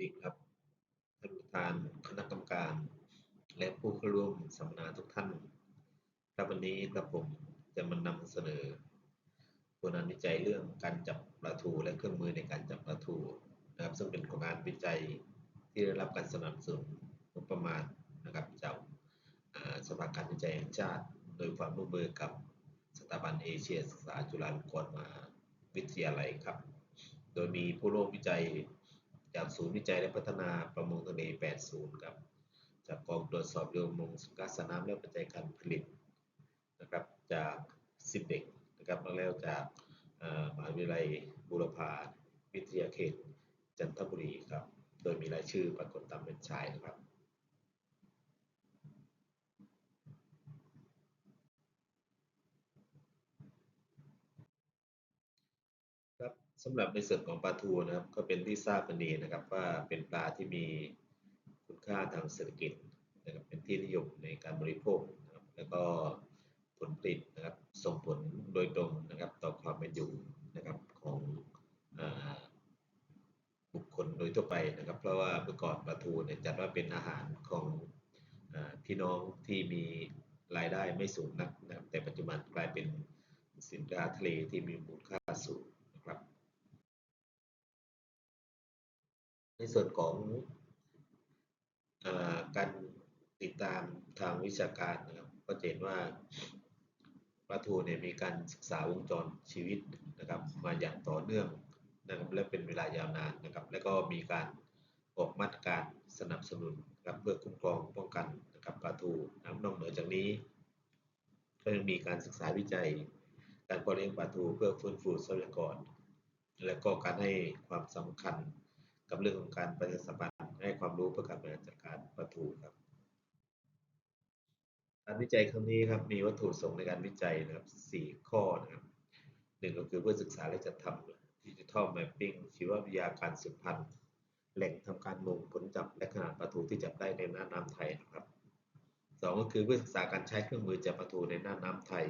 ดีครับท่านประธานคณะกรรมการ และผู้เข้าร่วมสัมมนาทุกท่าน ครับวันนี้กระผมจะมานำเสนอผลงานวิจัยเรื่องการจับปลาทูและเครื่องมือในการจับปลาทูนะครับ ซึ่งเป็นโครงารวิจัยที่ได้รับการสนับสนุนงบประมาณนะครับจากสภาการวิจัยแห่งชาติ โดยความร่วมมือกับสถาบันเอเชียศึกษาจุฬาลงกรณ์มหาวิทยาลัยครับ โดยมีผู้ร่วมวิจัย จากศูนย์วิจัยและพัฒนาประมงทะเล 80 ครับ จากกองตรวจสอบเรือประมงสุขสน้ำและปัจจัยการผลิตนะครับ จากสิบเด็กนะครับแล้วจากมหาวิทยาลัยบุรพาวิทยาเขตจันทบุรีครับ โดยมีรายชื่อปรากฏตามเป็นชายนะครับ ครับ สำหรับในส่วนของปลาทูนะครับ ก็เป็นที่ทราบกันดีนะครับ ว่าเป็นปลาที่มีคุณค่าทางเศรษฐกิจนะครับเป็นที่นิยมในการบริโภคนะครับ แล้วก็ผลผลิตนะครับส่งผลโดยตรงนะครับ ต่อความเป็นอยู่นะครับของอบุคคลโดยทั่วไปนะครับ เพราะว่าเมื่อก่อนปลาทูเนี่ยจัดว่าเป็นอาหารของอพี่น้องที่มีรายได้ไม่สูงนักนะครับ แต่ปัจจุบันกลายเป็นสินค้าทะเลที่มีมูลค่าสูง ในส่วนของอการติดตามทางวิชาการนะครับก็จะเห็นว่าปลาทูเนี่ยมีการศึกษาวงจรชีวิตนะครับมาอย่างต่อเนื่องนะครับและเป็นเวลายาวนานนะครับ และก็มีการออกมาตรการสนับสนุนนะครับเพื่อคุ้มครองป้องกันนะครับปลาทูน้ำนอกเหนือจากนี้ก็ยังมีการศึกษาวิจัย การเพาะเลี้ยงปลาทูเพื่อฟื้นฟูทรัพยากรและก็การให้ความสำคัญ กับเรื่องของการประชาสัมพันธ์ให้ความรู้เพื่อการบริหารจัดการปลาทูครับ การวิจัยครั้งนี้ครับมีวัตถุประสงค์ในการวิจัยนะครับ 4 ข้อนะครับหนึ่งก็คือเพื่อศึกษาและจัดทำดิจิทัลแมปปิ้งชีววิทยาการสืบพันธุ์แหล่งทำการมงผลจับและขนาดปลาทูที่จับได้ในน่านน้ำไทยนะครับสองก็คือเพื่อศึกษาการใช้เครื่องมือจับปลาทูในน่านน้ำไทย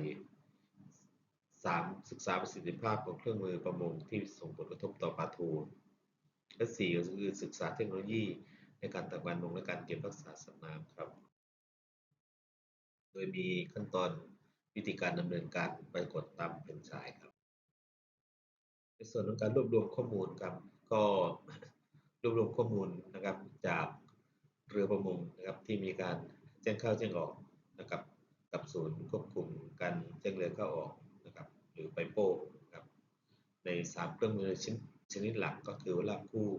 สามศึกษาประสิทธิภาพของเครื่องมือประมงที่ส่งผลกระทบต่อปลาทู และสี่ก็คือศึกษาเทคโนโลยีในการตักการมงและการเก็บรักษาสัตว์น้ำครับ โดยมีขั้นตอนวิธีการดำเนินการปรากฏตามแผ่นฉายครับ ในส่วนของการรวบรวมข้อมูลครับ ก็รวบรวมข้อมูลนะครับจากเรือประมงนะครับที่มีการแจ้งเข้าแจ้งออกนะครับกับศูนย์ควบคุมการแจ้งเรือเข้าออกนะครับหรือไปโป้นะครับในสามเครื่องมือชิ้น ชนิดหลักก็คือลากคู่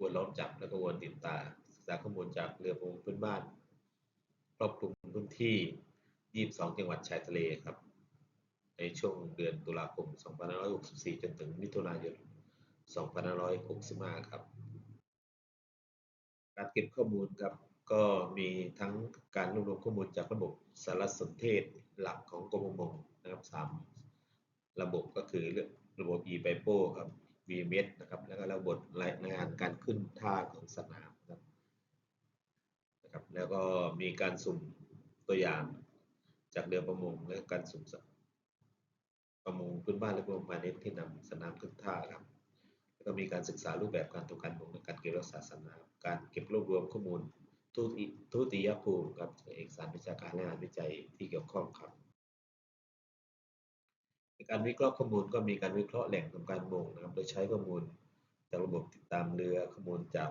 วนล้อมจับและก็วนติดตาศึกษาข้อมูลจากเรือประมงพื้นบ้านครอบคลุมพื้นที่ 22 จังหวัดชายทะเลครับ ในช่วงเดือนตุลาคม 2564 จนถึงมิถุนายน 2565 ครับ การเก็บข้อมูลครับก็มีทั้งการรวบรวมข้อมูลจากระบบสารสนเทศหลักของกรมประมงนะครับสามระบบก็คือเรื่อง ระบบ e p i p o ครับ VMS นะครับ แล้วก็ระบบรายงานการขึ้นท่าของสนามครับนะครับ แล้วก็มีการสุ่มตัวอย่างจากเรือประมงและการสุ่มประมงพื้นบ้านและประมงพาณิชย์ที่นำสนามขึ้นท่าครับ แล้วก็มีการศึกษารูปแบบการทำการมงและการเก็บรักษาสนาม การเก็บรวบรวมข้อมูลทุติทุติยภูมิครับเอกสารวิชาการและงานวิจัยที่เกี่ยวข้องครับ ในการวิเคราะห์ข้อมูลก็มีการวิเคราะห์แหล่งทำการมงนะครับ โดยใช้ข้อมูลจากระบบติดตามเรือข้อมูลจาก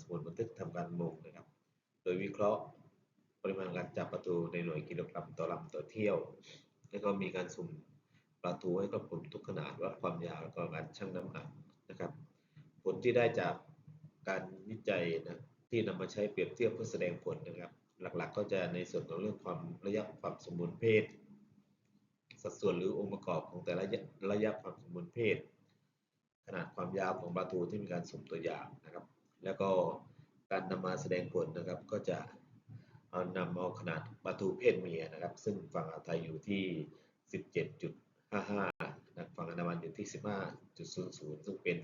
สมุดบันทึกทำการมงนะครับ โดยวิเคราะห์ปริมาณการจับปลาทูในหน่วยกิโลกรัมต่อลำต่อเที่ยว แล้วก็มีการสุ่มปลาทูให้ครอบคลุมทุกขนาดวัดความยาวแล้วก็การชั่งน้ำหนักนะครับ ผลที่ได้จากการวิจัยนะที่นำมาใช้เปรียบเทียบเพื่อแสดงผลนะครับ หลักๆ ก็จะในส่วนของเรื่องความระยะความสมบูรณ์เพศ สัดส่วนหรือองค์ประกอบของแต่ละระยะความสมบูรณ์เพศ ขนาดความยาวของปลาทูที่มีการสุ่มตัวอย่างนะครับ แล้วก็การนำมาแสดงผลนะครับ ก็จะเอานำเอาขนาดปลาทูเพศเมียนะครับ ซึ่งฝั่งอ่าวไทยอยู่ที่ 17.55นะฝั่งอันดามันอยู่ที่ 15.00 ซึ่งเป็น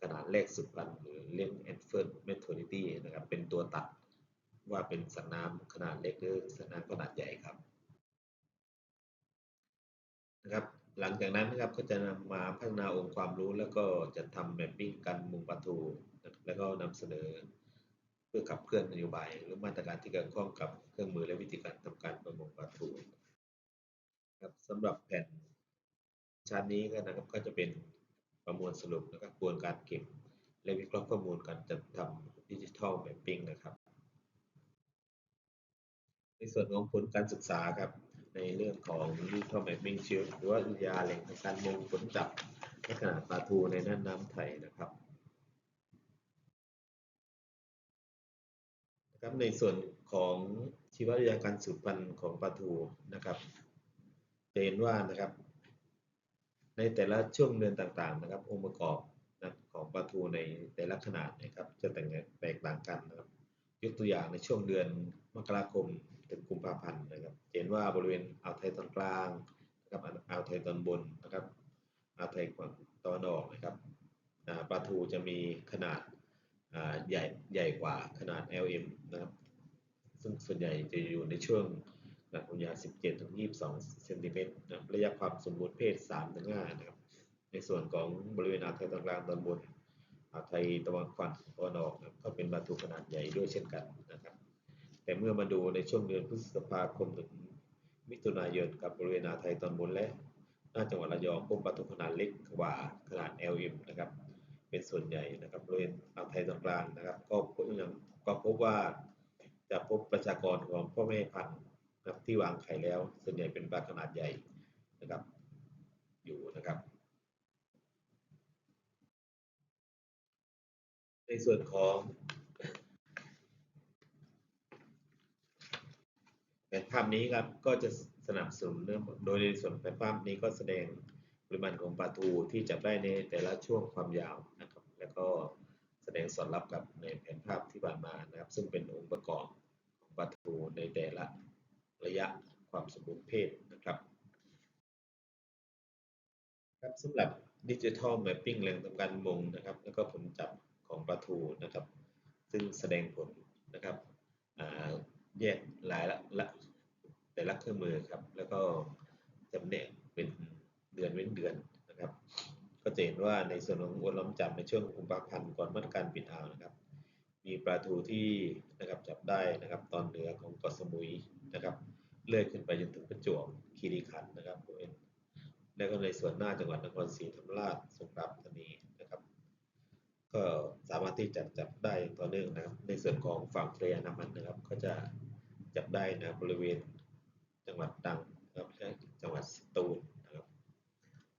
ขนาดแรกสุดพันหรือเรียก infant maturity นะครับ เป็นตัวตัดว่าเป็นสัตว์น้ำขนาดเล็กหรือสัตว์น้ำขนาดใหญ่ครับ นะครับ หลังจากนั้นนะครับก็จะนำมาพัฒนาองค์ความรู้แล้วก็จะทำแมปปิ้งการมุงปลาทูแล้วก็นำเสนอเพื่อขับเคลื่อนนโยบาย หรือมาตรการที่เกี่ยวข้องกับเครื่องมือและวิธีการทำการประมงปลาทูครับสำหรับแผ่นชั้นนี้ก็นะครับก็จะเป็นประมวลสรุปแล้วก็กระบวนการเก็บ และวิเคราะห์ข้อมูลการจัดทำดิจิทัลแมปปิ้งนะครับ ในส่วนของผลการศึกษาครับ ในเรื่องของ Digital Mapping Shield หรือว่าวิทยาแหล่งทางการมงผลจับลักษณะปลาทูในน่านน้ำไทยนะครับนะครับ ในส่วนของชีววิทยาการสืบพันธุ์ของปลาทูนะครับจะเห็นว่านะครับ ในแต่ละช่วงเดือนต่างๆนะครับ องค์ประกอบนะของปลาทูในแต่ละขนาดนะครับ จะแตกต่างกันนะครับ ยกตัวอย่างในช่วงเดือนมกราคม ถึงกุมภาพันธ์นะครับเห็นว่าบริเวณอ่าวไทยตอนกลางนะครับอ่าวไทยตอนบนนะครับอ่าวไทยตอนออกนะครับปลาทูจะมีขนาดใหญ่ใหญ่กว่าขนาด LM นะครับซึ่งส่วนใหญ่จะอยู่ในช่วงขนาดความยาว 17 ถึง 22 เซนติเมตรนะระยะความสมบูรณ์เพศ 3 ถึง 5 นะครับ ในส่วนของบริเวณอ่าวไทยตอนกลางตอนบนอ่าวไทยตะวันฝั่งตะวันออกนะก็เป็นปลาทูขนาดใหญ่ด้วยเช่นกันนะครับ แต่เมื่อมาดูในช่วงเดือนพฤษภาคมถึงมิถุนายนกับบริเวณอ่าวไทยตอนบนและหน้าจังหวัดระยองพบปลาทูขนาดเล็กกว่าขนาด LM นะครับ เป็นส่วนใหญ่นะครับบริเวณอ่าวไทยตอนกลางนะครับ ก็พบยังก็พบว่าจะพบประชากรของพ่อแม่พันธุ์นะครับที่วางไข่แล้ว ส่วนใหญ่เป็นปลาขนาดใหญ่นะครับ อยู่นะครับ ในส่วนของ แผนภาพนี้ครับก็จะสนับสนุนเรื่องโดยในส่วนแผนภาพนี้ก็แสดงปริมาณของปลาทูที่จับได้ในแต่ละช่วงความยาวนะครับ แล้วก็แสดงสอดรับกับในแผนภาพที่ผ่านมานะครับ ซึ่งเป็นองค์ประกอบของปลาทูในแต่ละระยะความสมบูรณ์เพศนะครับครับสำหรับดิจิทัลแมปปิ้งแหล่งทำการมงนะครับ แล้วก็ผลจับของปลาทูนะครับ ซึ่งแสดงผลนะครับ แยกรายละละแต่ละเครื่องมือครับ แล้วก็จำแนกเป็นเดือนเว้นเดือนนะครับ ก็จะเห็นว่าในส่วนของอวนล้อมจับในช่วงกุมภาพันธ์ก่อนมาตรการปิดอ่าวนะครับ มีปลาทูที่นะครับจับได้นะครับ ตอนเหนือของเกาะสมุยนะครับ เลื่อยขึ้นไปจนถึงประจวบคีรีขันธ์นะครับแล้วก็ในส่วนหน้าจังหวัดนครศรีธรรมราชสงขลาปัตตานีนะครับ ก็สามารถที่จะจับได้ต่อเนื่องนะครับ ในส่วนของฝั่งทะเลอันดามันนะครับ ก็จะ จับได้นะบริเวณจังหวัดตรังนะครับและจังหวัดสตูลนะครับ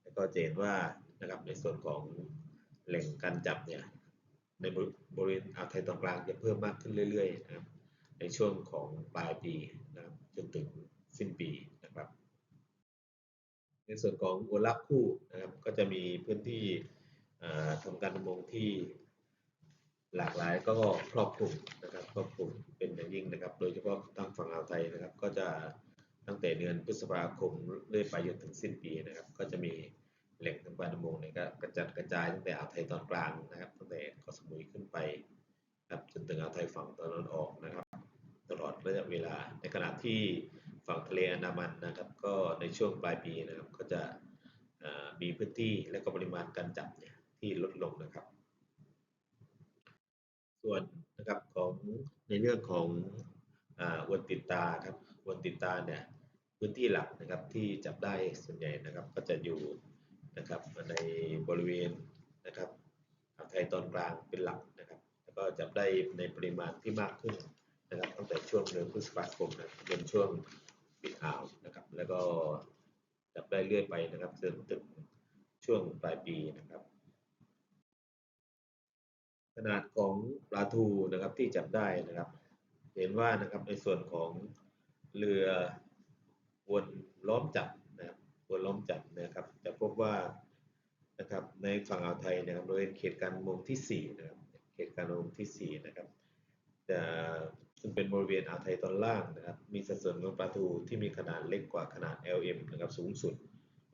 แล้วก็เห็นว่านะครับในส่วนของแหล่งการจับเนี่ยในบริเวณอ่าวไทยตอนกลางจะเพิ่มมากขึ้นเรื่อยๆนะครับ ในช่วงของปลายปีนะครับจนถึงสิ้นปีนะครับ ในส่วนของอวนลักคู่นะครับก็จะมีพื้นที่ทำการประมงที่ หลากหลายก็ครอบคลุมนะครับครอบคลุมเป็นอย่างยิ่งนะครับ โดยเฉพาะทางฝั่งอ่าวไทยนะครับ ก็จะตั้งแต่เดือนพฤษภาคมเรื่อยไปจนถึงสิ้นปีนะครับ ก็จะมีแหล่งทำการประมงเนี่ยก็กระจัดกระจายตั้งแต่อ่าวไทยตอนกลางนะครับตั้งแต่เกาะสมุยขึ้นไปครับจนถึงอ่าวไทยฝั่งตะวันออกนะครับ ตลอดระยะเวลา ในขณะที่ฝั่งทะเลอันดามันนะครับ ก็ในช่วงปลายปีนะครับ ก็จะมีพื้นที่และก็ปริมาณการจับเนี่ยที่ลดลงนะครับ ส่วนนะครับของในเรื่องของอวนติดตาครับวนติดตาเนี่ยพื้นที่หลักนะครับที่จับได้ส่วนใหญ่นะครับก็จะอยู่นะครับในบริเวณนะครับอ่าวไทยตอนกลางเป็นหลักนะครับ แล้วก็จับได้ในปริมาณที่มากขึ้นนะครับตั้งแต่ช่วงเดือนพฤษภาคมนะจนช่วงปิดอ่าวนะครับ แล้วก็จับได้เรื่อยไปนะครับจนถึงช่วงปลายปีนะครับ ขนาดของปลาทูนะครับที่จับได้นะครับ เห็นว่านะครับในส่วนของเรือวนล้อมจับนะครับวนล้อมจับนะครับ จะพบว่านะครับในฝั่งอ่าวไทยนะครับบริเวณเขตการมงที่4นะครับเขตการมงที่4นะครับจะซึ่งเป็นบริเวณอ่าวไทยตอนล่างนะครับ มีสัดส่วนของปลาทูที่มีขนาดเล็กกว่าขนาด LM นะครับสูงสุด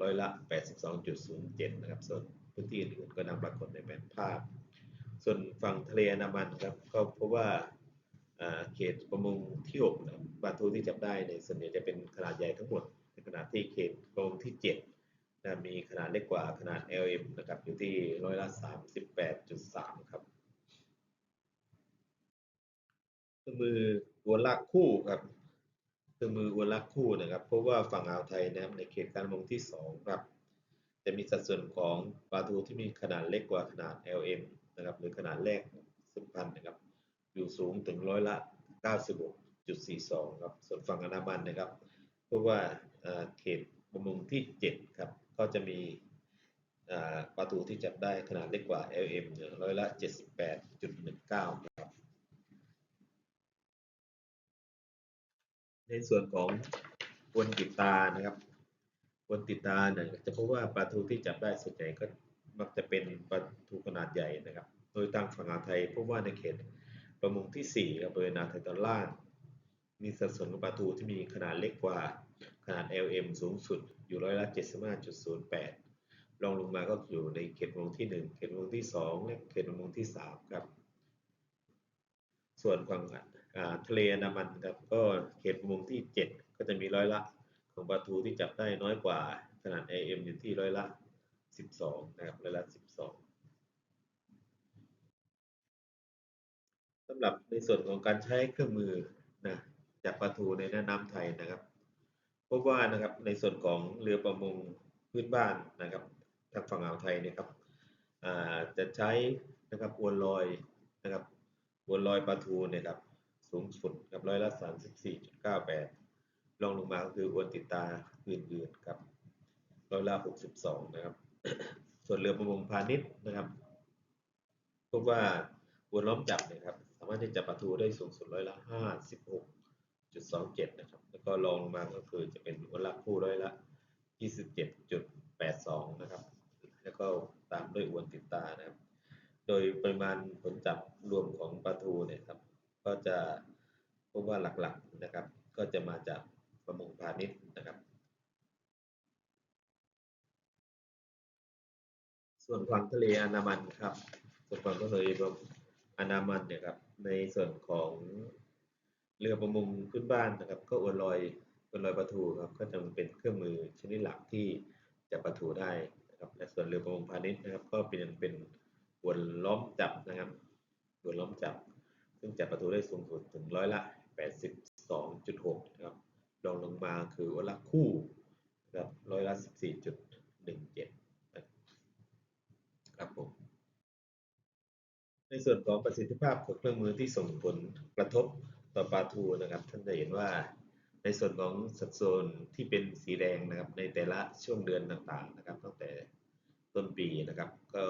ร้อยละ 82.07 นะครับ ส่วนพื้นที่อื่นก็นำปรากฏในแผนภาพ ส่วนฝั่งทะเลอันดามันครับก็พบว่าเขตประมงที่6นะปลาทูที่จับได้ในส่วนใหญ่จะเป็นขนาดใหญ่ทั้งหมดในขณะที่เขตประมงที่7นะมีขนาดเล็กกว่าขนาด LM นะครับอยู่ที่ร้อยละ38.3 ครับเครื่องมืออวนลากคู่ครับเครื่องมืออวนลากคู่นะครับ เพราะว่าฝั่งอ่าวไทยนะครับในเขตการประมงที่ 2 ครับ จะมีสัดส่วนของปลาทูที่มีขนาดเล็กกว่าขนาด LM นะครับหรือขนาดแรกสืบพันนะครับ อยู่สูงถึงร้อยละ 96.42 ครับ ส่วนฝั่งอันดามันนะครับเพราะว่าเขตประมงที่ 7 ครับ ก็จะมีปลาทูที่จับได้ขนาดเล็กกว่า LM เนี่ยร้อยละ 78.19 ครับ ในส่วนของบนติดตานะครับบนติดตาเนี่ยจะพบว่าปลาทูที่จับได้ส่วนใหญ่ก็ มักจะเป็นปลาทูขนาดใหญ่นะครับ โดยตามฝั่งอ่าวไทยพบว่าในเขตประมงที่4ครับบริเวณอ่าไทยตอนล่าง มีสัดส่วนของปลาทูที่มีขนาดเล็กกว่าขนาด LM สูงสุดอยู่ร้อยละ75.08 รองลงมาก็อยู่ในเขตประมงที่ 1 เขตประมงที่ 2 และเขตประมงที่ 3 ครับ ส่วนฝั่งทะเลอันดามันครับก็เขตประมงที่ 7 ก็จะมีร้อยละของปลาทูที่จับได้น้อยกว่าขนาด AM อยู่ที่ร้อยละ 12 นะครับร้อยละ 12สำหรับในส่วนของการใช้เครื่องมือนะจับปลาทูในแม่น้ำไทยนะครับ พบว่านะครับในส่วนของเรือประมงพื้นบ้านนะครับทางฝั่งอ่าวไทยเนะครับจะใช้นะครับอวนลอยนะครับอวนลอยปลาทูเนี่ยครับสูงสุดกับร้อยละ34.98รองลงมาก็คืออวนติดตาอื่นๆครับร้อยละ62 นะครับ ส่วนเรือประมงพาณิชย์นะครับพบว่าวนล้อมจับเนี่ยครับสามารถที่จะปลาทูได้สูงสุดร้อยละ56.27นะครับ แล้วก็รองลงมาก็คือจะเป็นอวนลากคู่ร้อยละ27.82นะครับ แล้วก็ตามด้วยอวนติดตานะครับ โดยปริมาณผลจับรวมของปลาทูเนี่ยครับ ก็จะพบว่าหลักๆนะครับ ก็จะมาจากประมงพาณิชย์นะครับ ส่วนฝั่งทะเลอันดามันครับ ส่วนฝั่งทะเลอันดามันเนี่ยครับ ในส่วนของเรือประมงพื้นบ้านนะครับ ก็อวนลอยอวนลอยปลาทูครับ ก็จะเป็นเครื่องมือชนิดหลักที่จะปลาทูได้นะครับ และส่วนเรือประมงพาณิชย์นะครับ ก็เป็นเป็นอวนล้อมจับนะครับอวนล้อมจับ ซึ่งจับปลาทูได้สูงสุดถึงร้อยละ 82.6นะครับรองลงมาคืออวนละคู่นะครับร้อยละ 14.17 ครับผมในส่วนของประสิทธิภาพของเครื่องมือที่ส่งผลกระทบต่อปลาทูนะครับ ท่านจะเห็นว่าในส่วนของสัดส่วนที่เป็นสีแดงนะครับ ในแต่ละช่วงเดือนต่างๆนะครับ ตั้งแต่ต้นปีนะครับ ก็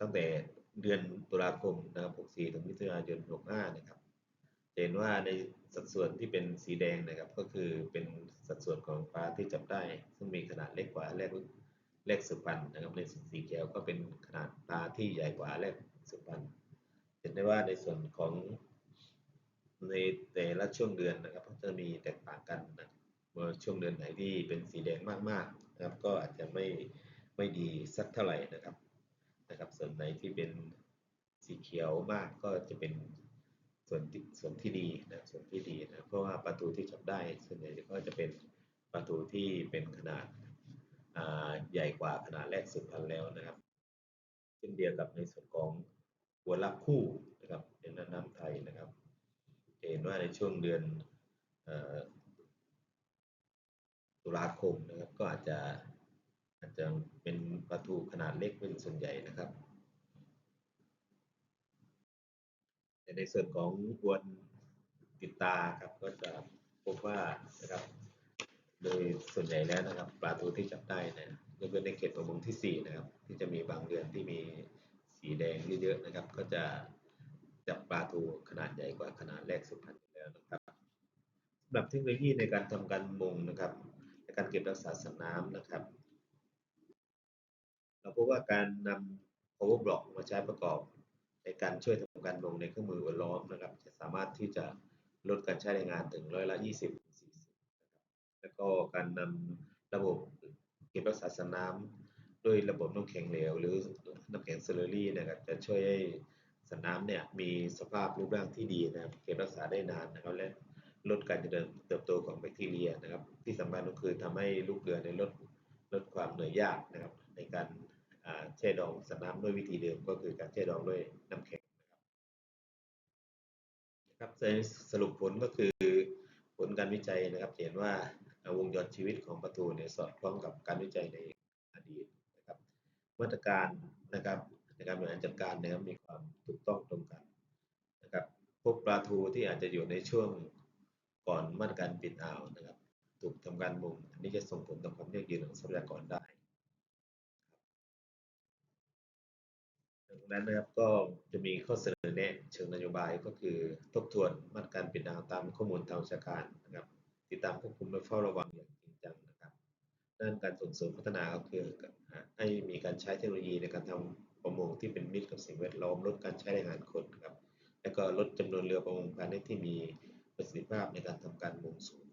ตั้งแต่เดือนตุลาคมนะครับ64ถึงมิถุนายน65นะครับเห็นว่าในสัดส่วนที่เป็นสีแดงนะครับ ก็คือเป็นสัดส่วนของปลาที่จับได้ ซึ่งมีขนาดเล็กกว่าแรก แรกสืบพันธุ์นะครับในส่วนสีเขียวก็เป็นขนาดปลาที่ใหญ่กว่าแรกสืบพันธุ์เห็นได้ว่าในส่วนของในแต่ละช่วงเดือนนะครับก็จะมีแตกต่างกันนะเมื่อช่วงเดือนไหนที่เป็นสีแดงมากๆนะครับ ก็อาจจะไม่ไม่ดีสักเท่าไหร่นะครับนะครับ ส่วนไหนที่เป็นสีเขียวมากก็จะเป็นส่วนที่ส่วนที่ดีนะส่วนที่ดีนะเพราะว่าปลาทูที่จับได้ส่วนใหญ่ก็จะเป็นปลาทูที่เป็นขนาด ใหญ่กว่าขนาดแรกสืบพันแล้วนะครับ เช่นเดียวกับในส่วนของหัวลักคู่นะครับในน้ำไทยนะครับเห็นว่าในช่วงเดือนตุลาคมนะครับก็อาจจะอาจจะเป็นปลาทูขนาดเล็กเป็นส่วนใหญ่นะครับแต่ในส่วนของอวนติดตาครับก็จะพบว่านะครับ โดยส่วนใหญ่แล้วนะครับปลาทูที่จับได้นะยกเว้นในเขตประมงที่ 4 นะครับ ที่จะมีบางเดือนที่มีสีแดงเยอะๆนะครับ ก็จะจับปลาทูขนาดใหญ่กว่าขนาดแรกสุดพันธุ์อยู่แล้วนะครับสำหรับเทคโนโลยีในการทำการมงนะครับในการเก็บรักษาสัตว์น้ำนะครับ เราพบว่าการนำ power block มาใช้ประกอบ ในการช่วยทำการมงในเครื่องมืออวนล้อมนะครับ จะสามารถที่จะลดการใช้แรงงานถึงร้อยละ 20-40 แล้วก็การนำระบบเก็บรักษาสน้ำด้วยระบบน้ำแข็งเหลว หรือน้ำแข็งเซเลอรี่นะครับจะช่วยให้สน้ำเนี่ยมีสภาพรูปร่างที่ดีนะครับเก็บรักษาได้นานนะครับและลดการเจริญเติบโตของแบคทีเรียนะครับ ที่สำคัญก็คือทำให้ลูกเรือในลดลดความเหนื่อยยากนะครับ ในการแช่ดองสน้ำด้วยวิธีเดิมก็คือการแช่ดองด้วยน้ำแข็งนะครับในสรุปผลก็คือผลการวิจัยนะครับเห็นว่า วงจรชีวิตของปลาทูเนี่ยสอดคล้องกับการวิจัยในอดีตนะครับ มาตรการนะครับในการบริหารจัดการนะครับมีความถูกต้องตรงกันนะครับพวกปลาทูที่อาจจะอยู่ในช่วงก่อนมาตรการปิดอ่าวนะครับ ถูกทำการมุงอันนี้จะส่งผลต่อความยั่งยืนของทรัพยากรได้ดังนั้นนะครับก็จะมีข้อเสนอแนะเชิงนโยบายก็คือทบทวนมาตรการปิดอ่าวตามข้อมูลทางวิชาการนะครับ ติดตามควบคุมและเฝ้าระวังอย่างจริงจังนะครับด้านการส่งเสริมพัฒนาก็คือให้มีการใช้เทคโนโลยีในการทำประมงที่เป็นมิตรกับสิ่งแวดล้อมลดการใช้แรงงานคนครับและก็ลดจำนวนเรือประมงพาณิชย์ที่มีประสิทธิภาพในการทำการประมงสูง